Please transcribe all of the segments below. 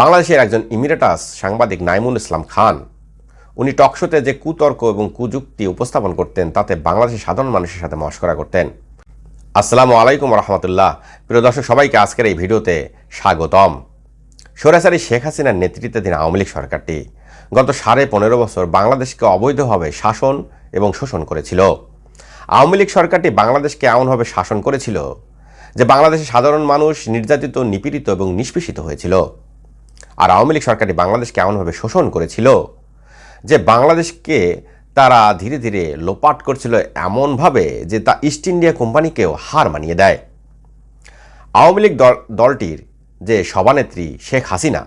বাংলাদেশের একজন ইমিরেটাস সাংবাদিক নাইমুল ইসলাম খান, উনি টকশোতে যে কুতর্ক এবং কুযুক্তি উপস্থাপন করতেন, তাতে বাংলাদেশের সাধারণ মানুষের সাথে মস্করা করতেন। আসসালামু আলাইকুম রহমতুল্লাহ। প্রিয় দর্শক, সবাইকে আজকের এই ভিডিওতে স্বাগতম। সরাসরি শেখ হাসিনার নেতৃত্বাধীন আওয়ামী লীগ সরকারটি গত সাড়ে পনেরো বছর বাংলাদেশকে অবৈধভাবে শাসন এবং শোষণ করেছিল। আওয়ামী লীগ সরকারটি বাংলাদেশকে এমনভাবে শাসন করেছিল যে বাংলাদেশের সাধারণ মানুষ নির্যাতিত, নিপীড়িত এবং নিষ্পেষিত হয়েছিল। আর আওয়ামী লীগ সরকারটি বাংলাদেশকে এমনভাবে শোষণ করেছিল যে বাংলাদেশকে তারা ধীরে ধীরে লোপাট করছিল এমনভাবে যে তা ইস্ট ইন্ডিয়া কোম্পানিকেও হার মানিয়ে দেয়। আওয়ামী লীগ দল, দলটির যে সভানেত্রী শেখ হাসিনা,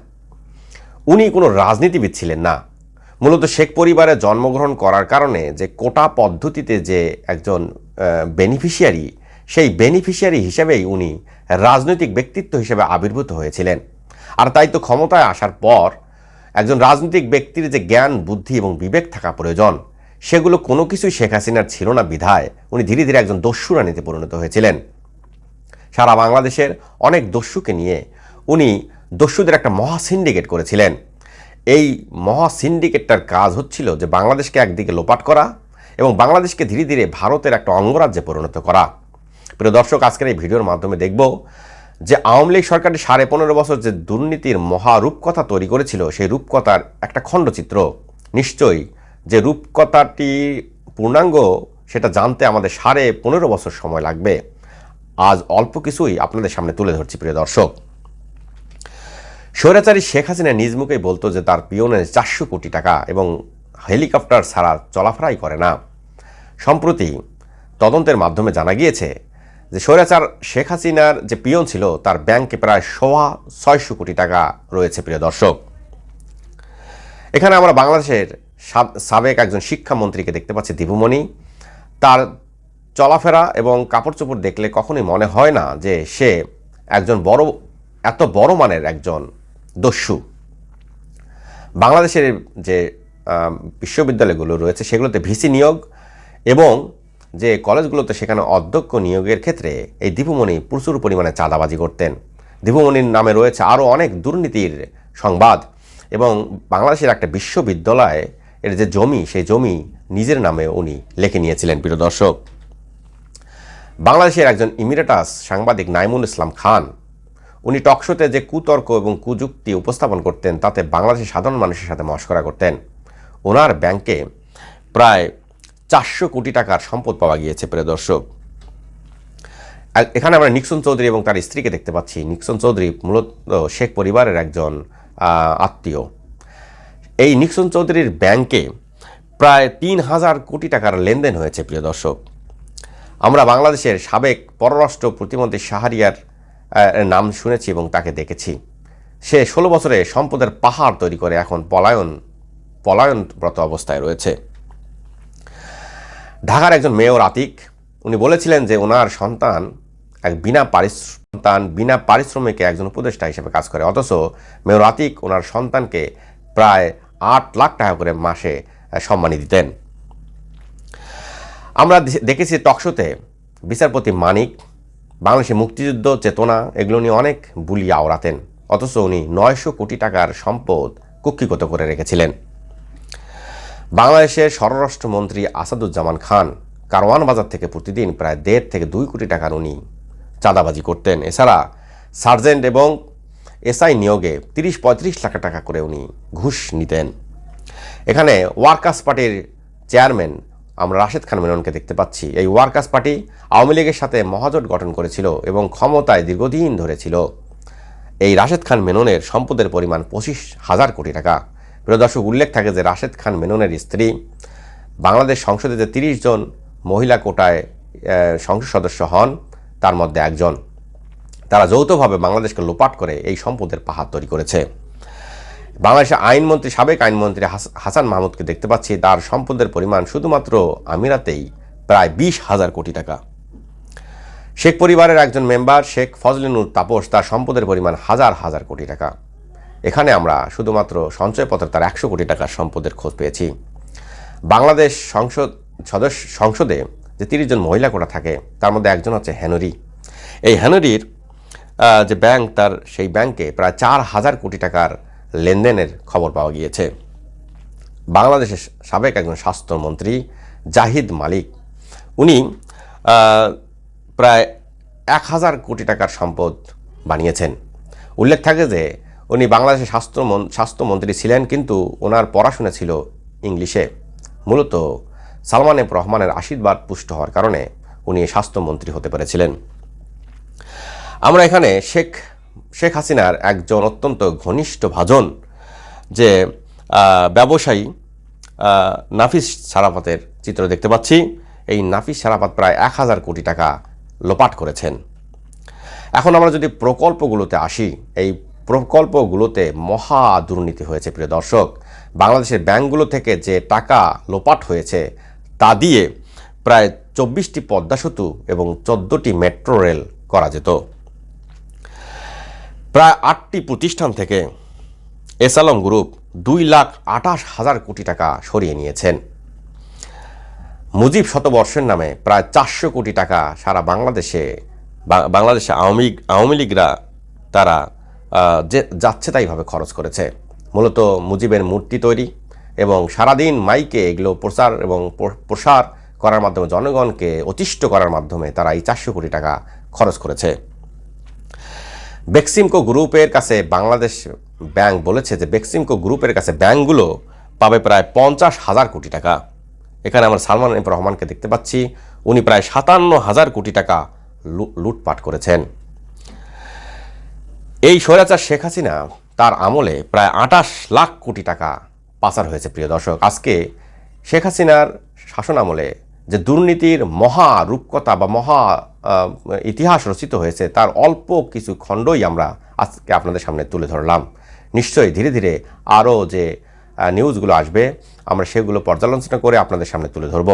উনি কোনো রাজনীতিবিদ ছিলেন না। মূলত শেখ পরিবারে জন্মগ্রহণ করার কারণে যে কোটা পদ্ধতিতে যে একজন বেনিফিশিয়ারি সেই বেনিফিশিয়ারি হিসেবেই উনি রাজনৈতিক ব্যক্তিত্ব হিসেবে আবির্ভূত হয়েছিলেন। আর তাই তো ক্ষমতায় আসার পর একজন রাজনৈতিক ব্যক্তির যে জ্ঞান, বুদ্ধি এবং বিবেক থাকা প্রয়োজন, সেগুলো কোনো কিছুই শেখ হাসিনার ছিল না বিধায় উনি ধীরে ধীরে একজন দস্যু রানীতে পরিণত হয়েছিলেন। সারা বাংলাদেশের অনেক দস্যুকে নিয়ে উনি দস্যুদের একটা মহা সিন্ডিকেট করেছিলেন। এই মহা সিন্ডিকেটটার কাজ হচ্ছিল যে বাংলাদেশকে একদিকে লোপাট করা এবং বাংলাদেশকে ধীরে ধীরে ভারতের একটা অঙ্গরাজ্যে পরিণত করা। প্রিয় দর্শক, আজকের এই ভিডিওর মাধ্যমে দেখব যে আওয়ামী লীগ সরকারটি সাড়ে পনেরো বছর যে দুর্নীতির মহা রূপকথা তৈরি করেছিল, সেই রূপকথার একটা খণ্ডচিত্র। নিশ্চয়ই যে রূপকথাটি পূর্ণাঙ্গ, সেটা জানতে আমাদের সাড়ে পনেরো বছর সময় লাগবে। আজ অল্প কিছুই আপনাদের সামনে তুলে ধরছি, প্রিয় দর্শক। স্বৈরাচারী শেখ হাসিনা নিজ মুখেই বলতো যে তার পিয়নের চারশো কোটি টাকা এবং হেলিকপ্টার ছাড়া চলাফেরাই করে না। সম্প্রতি তদন্তের মাধ্যমে জানা গিয়েছে যে স্বৈরাচার শেখ হাসিনার যে পিয়ন ছিল, তার ব্যাংকে প্রায় সোয়া ছয়শো কোটি টাকা রয়েছে, প্রিয় দর্শক। এখানে আমরা বাংলাদেশের সাবেক একজন শিক্ষামন্ত্রীকে দেখতে পাচ্ছি, দীপুমণি। তার চলাফেরা এবং কাপড় চোপড় দেখলে কখনোই মনে হয় না যে সে একজন বড়, এত বড় মানের একজন দস্যু। বাংলাদেশের যে বিশ্ববিদ্যালয়গুলো রয়েছে, সেগুলোতে ভিসি নিয়োগ এবং যে কলেজগুলোতে সেখানে অধ্যক্ষ নিয়োগের ক্ষেত্রে এই দীপুমণি প্রচুর পরিমাণে চাঁদাবাজি করতেন। দীপুমণির নামে রয়েছে আরও অনেক দুর্নীতির সংবাদ এবং বাংলাদেশের একটা বিশ্ববিদ্যালয় এর যে জমি, সেই জমি নিজের নামে উনি লিখে নিয়েছিলেন, প্রিয় দর্শক। বাংলাদেশের একজন ইমিরেটাস সাংবাদিক নাইমুল ইসলাম খান, উনি টকশোতে যে কুতর্ক এবং কুযুক্তি উপস্থাপন করতেন, তাতে বাংলাদেশের সাধারণ মানুষের সাথে মস্করা করতেন। ওনার ব্যাংকে প্রায় চারশো কোটি টাকার সম্পদ পাওয়া গিয়েছে, প্রিয় দর্শক। এখানে আমরা নিক্সন চৌধুরী এবং তার স্ত্রীকে দেখতে পাচ্ছি। নিক্সন চৌধুরী মূলত শেখ পরিবারের একজন আত্মীয়। এই নিক্সন চৌধুরীর ব্যাংকে প্রায় তিন হাজার কোটি টাকার লেনদেন হয়েছে, প্রিয় দর্শক। আমরা বাংলাদেশের সাবেক পররাষ্ট্র প্রতিমন্ত্রী শাহরিয়ার নাম শুনেছি এবং তাকে দেখেছি। সে ষোলো বছরে সম্পদের পাহাড় তৈরি করে এখন পলায়ন, পলায়নরত অবস্থায় রয়েছে। ঢাকার একজন মেয়র আতিক, উনি বলেছিলেন যে ওনার সন্তান এক বিনা সন্তান বিনা পারিশ্রমিকে একজন উপদেষ্টা হিসেবে কাজ করে। অথচ মেয়র আতিক ওনার সন্তানকে প্রায় আট লাখ টাকা করে মাসে সম্মানী দিতেন। আমরা দেখেছি টকশোতে বিচারপতি মানিক বাংলাদেশের মুক্তিযুদ্ধ, চেতনা এগুলো নিয়ে অনেক বুলি আওড়াতেন। অথচ উনি নয়শো কোটি টাকার সম্পদ কুক্ষিগত করে রেখেছিলেন। বাংলাদেশের স্বরাষ্ট্রমন্ত্রী আসাদুজ্জামান খান কারওয়ান বাজার থেকে প্রতিদিন প্রায় দেড় থেকে দুই কোটি টাকার উনি চাঁদাবাজি করতেন। এছাড়া সার্জেন্ট এবং এসআই নিয়োগে তিরিশ পঁয়ত্রিশ লাখ টাকা করে উনি ঘুষ নিতেন। এখানে ওয়ার্কার্স পার্টির চেয়ারম্যান আমরা রাশেদ খান মেননকে দেখতে পাচ্ছি। এই ওয়ার্কার্স পার্টি আওয়ামী লীগের সাথে মহাজোট গঠন করেছিল এবং ক্ষমতায় দীর্ঘদিন ধরে ছিল। এই রাশেদ খান মেননের সম্পদের পরিমাণ পঁচিশ হাজার কোটি টাকা। প্রিয় দর্শক, উল্লেখ থাকে যে রাশেদ খান মেননের স্ত্রী, বাংলাদেশ সংসদে যে তিরিশ জন মহিলা কোটায় সংসদ সদস্য হন, তার মধ্যে একজন। তারা যৌথভাবে বাংলাদেশকে লোপাট করে এই সম্পদের পাহাড় তৈরি করেছে। বাংলাদেশের আইনমন্ত্রী, সাবেক আইনমন্ত্রী হাসান মাহমুদকে দেখতে পাচ্ছি, তার সম্পদের পরিমাণ শুধুমাত্র আমিরাতেই প্রায় বিশ হাজার কোটি টাকা। শেখ পরিবারের একজন মেম্বার, শেখ ফজলিনুর তাপস, তার সম্পদের পরিমাণ হাজার হাজার কোটি টাকা। এখানে আমরা শুধুমাত্র সঞ্চয়পত্রে তার একশো কোটি টাকার সম্পদের খোঁজ পেয়েছি। বাংলাদেশ সংসদ, সদস্য সংসদে যে তিরিশ জন মহিলা কোটা থাকে, তার মধ্যে একজন হচ্ছে হেনরি। এই হেনরির যে ব্যাংক, তার সেই ব্যাংকে প্রায় চার হাজার কোটি টাকার লেনদেনের খবর পাওয়া গিয়েছে। বাংলাদেশের সাবেক একজন স্বাস্থ্যমন্ত্রী জাহিদ মালিক, উনি প্রায় এক হাজার কোটি টাকার সম্পদ বানিয়েছেন। উল্লেখ থাকে যে উনি বাংলাদেশের স্বাস্থ্য স্বাস্থ্যমন্ত্রী ছিলেন, কিন্তু ওনার পড়াশোনা ছিল ইংলিশে। মূলত সালমান এফ রহমানের আশীর্বাদ পুষ্ট হওয়ার কারণে উনি স্বাস্থ্যমন্ত্রী হতে পেরেছিলেন। আমরা এখানে শেখ শেখ হাসিনার একজন অত্যন্ত ঘনিষ্ঠ ভাজন যে ব্যবসায়ী নাফিস সারাফাতের চিত্র দেখতে পাচ্ছি। এই নাফিস সারাফাত প্রায় এক হাজার কোটি টাকা লোপাট করেছেন। এখন আমরা যদি প্রকল্পগুলোতে আসি, এই প্রকল্পগুলোতে মহা দুর্নীতি হয়েছে, প্রিয় দর্শক। বাংলাদেশের ব্যাংকগুলো থেকে যে টাকা লোপাট হয়েছে, তা দিয়ে প্রায় চব্বিশটি পদ্মা সেতু এবং চোদ্দোটি মেট্রো রেল করা যেত। প্রায় আটটি প্রতিষ্ঠান থেকে এসালম গ্রুপ দুই লাখ আঠাশ হাজার কোটি টাকা সরিয়ে নিয়েছেন। মুজিব শতবর্ষের নামে প্রায় চারশো কোটি টাকা সারা বাংলাদেশে বাংলাদেশে আওয়ামী আওয়ামী লীগরা তারা যে যাচ্ছে তাইভাবে খরচ করেছে। মূলত মুজিবের মূর্তি তৈরি এবং সারাদিন মাইকে এগুলো প্রচার এবং প্রসার করার মাধ্যমে জনগণকে অতিষ্ঠ করার মাধ্যমে তারা এই চারশো কোটি টাকা খরচ করেছে। বেক্সিমকো গ্রুপের কাছে বাংলাদেশ ব্যাংক বলেছে যে বেক্সিমকো গ্রুপের কাছে ব্যাংকগুলো পাবে প্রায় পঞ্চাশ হাজার কোটি টাকা। এখানে আমরা সালমান রহমানকে দেখতে পাচ্ছি। উনি প্রায় সাতান্ন হাজার কোটি টাকা লুটপাট করেছেন। এই স্বৈরাচার শেখ হাসিনা তার আমলে প্রায় আটাশ লাখ কোটি টাকা পাচার হয়েছে, প্রিয় দর্শক। আজকে শেখ হাসিনার শাসন আমলে যে দুর্নীতির মহা রূপকথা বা মহা ইতিহাস রচিত হয়েছে, তার অল্প কিছু খণ্ডই আমরা আজকে আপনাদের সামনে তুলে ধরলাম। নিশ্চয়ই ধীরে ধীরে আরও যে নিউজগুলো আসবে, আমরা সেগুলো পর্যালোচনা করে আপনাদের সামনে তুলে ধরব।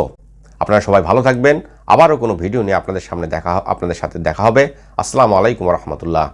আপনারা সবাই ভালো থাকবেন। আবারও কোনো ভিডিও নিয়ে আপনাদের সামনে দেখা, আপনাদের সাথে দেখা হবে। আসসালামু আলাইকুম রহমতুল্লাহ।